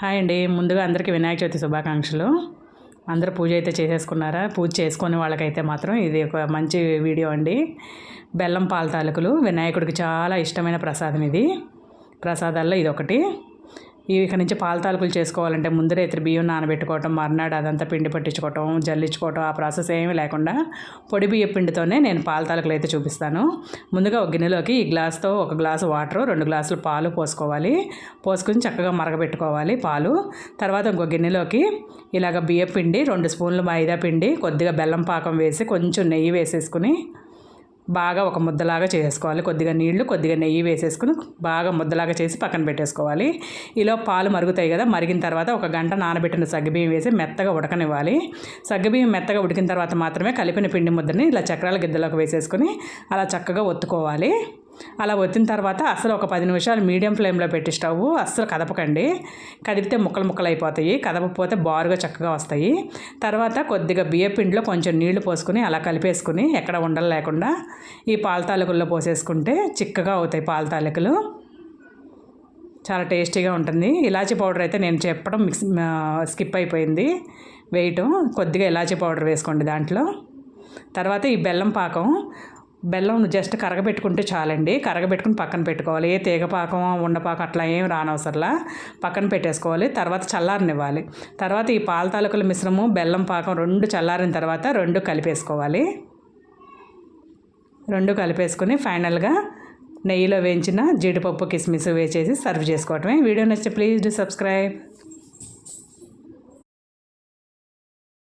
Hi అండి. ముందుగా అందరికీ వినాయక చవితి శుభాకాంక్షలు. అందరూ పూజ అయితే చేసేసుకున్నారా? పూజ చేసుకునే వాళ్ళకైతే మాత్రం ఇది ఒక మంచి వీడియో అండి. బెల్లం పాల తాలూకులు వినాయకుడికి చాలా ఇష్టమైన ప్రసాదం ఇది. ప్రసాదాల్లో ఇది ఒకటి ఇక నుంచి పాల తాలకులు చేసుకోవాలంటే ముందు రైతులు బియ్యం నానబెట్టుకోవటం మర్నాడు అదంతా పిండి పట్టించుకోవటం జల్లించుకోవటం ఆ ప్రాసెస్ ఏమీ లేకుండా పొడి బియ్య పిండితోనే నేను పాల తాలకులు అయితే చూపిస్తాను. ముందుగా ఒక గిన్నెలోకి ఈ గ్లాస్తో ఒక గ్లాసు వాటర్ రెండు గ్లాసులు పాలు పోసుకోవాలి. పోసుకుని చక్కగా మరగబెట్టుకోవాలి పాలు. తర్వాత ఇంకో గిన్నెలోకి ఇలాగ బియ్య పిండి రెండు స్పూన్లు మైదా పిండి కొద్దిగా బెల్లం పాకం వేసి కొంచెం నెయ్యి వేసేసుకుని బాగా ఒక ముద్దలాగా చేసుకోవాలి కొద్దిగా నీళ్ళు కొద్దిగా నెయ్యి వేసేసుకుని బాగా ముద్దలాగా చేసి పక్కన పెట్టేసుకోవాలి. ఇలా పాలు మరుగుతాయి కదా మరిగిన తర్వాత ఒక గంట నానబెట్టిన సగ్గుబియ్యం వేసి మెత్తగా ఉడకనివ్వాలి. సగ్గుబియ్యం మెత్తగా ఉడికిన తర్వాత మాత్రమే కలిపిన పిండి ముద్దని ఇలా చక్రాల గిద్దలోకి వేసేసుకుని అలా చక్కగా ఒత్తుకోవాలి. అలా వచ్చిన తర్వాత అసలు ఒక పది నిమిషాలు మీడియం ఫ్లేమ్లో పెట్టి స్టవ్ అస్సలు కదపకండి. కదిపితే ముక్కలు ముక్కలు అయిపోతాయి కదపకపోతే బారుగా చక్కగా వస్తాయి. తర్వాత కొద్దిగా బియ్య పిండిలో కొంచెం నీళ్ళు పోసుకుని అలా కలిపేసుకుని ఎక్కడ ఉండలు లేకుండా ఈ పాల తాలూకుల్లో పోసేసుకుంటే చిక్కగా అవుతాయి పాల తాలూకులు. చాలా టేస్టీగా ఉంటుంది. ఇలాచీ పౌడర్ అయితే నేను చెప్పడం మిక్స్ స్కిప్ అయిపోయింది. వేయటం కొద్దిగా ఇలాచీ పౌడర్ వేసుకోండి దాంట్లో. తర్వాత ఈ బెల్లం పాకం బెల్లం జస్ట్ కరగబెట్టుకుంటే చాలండి. కరగబెట్టుకుని పక్కన పెట్టుకోవాలి. ఏ తీగపాకం ఉండపాకం అట్లా ఏం రానవసరంలా పక్కన పెట్టేసుకోవాలి. తర్వాత చల్లారనివ్వాలి. తర్వాత ఈ పాల తాలూకుల మిశ్రమం బెల్లం పాకం రెండు చల్లారిన తర్వాత రెండు కలిపేసుకోవాలి. రెండు కలిపేసుకుని ఫైనల్గా నెయ్యిలో వేయించిన జీడిపప్పు కిస్మిస్ వేసేసి సర్వ్ చేసుకోవటమే. వీడియో నచ్చితే ప్లీజ్ డూ సబ్స్క్రైబ్.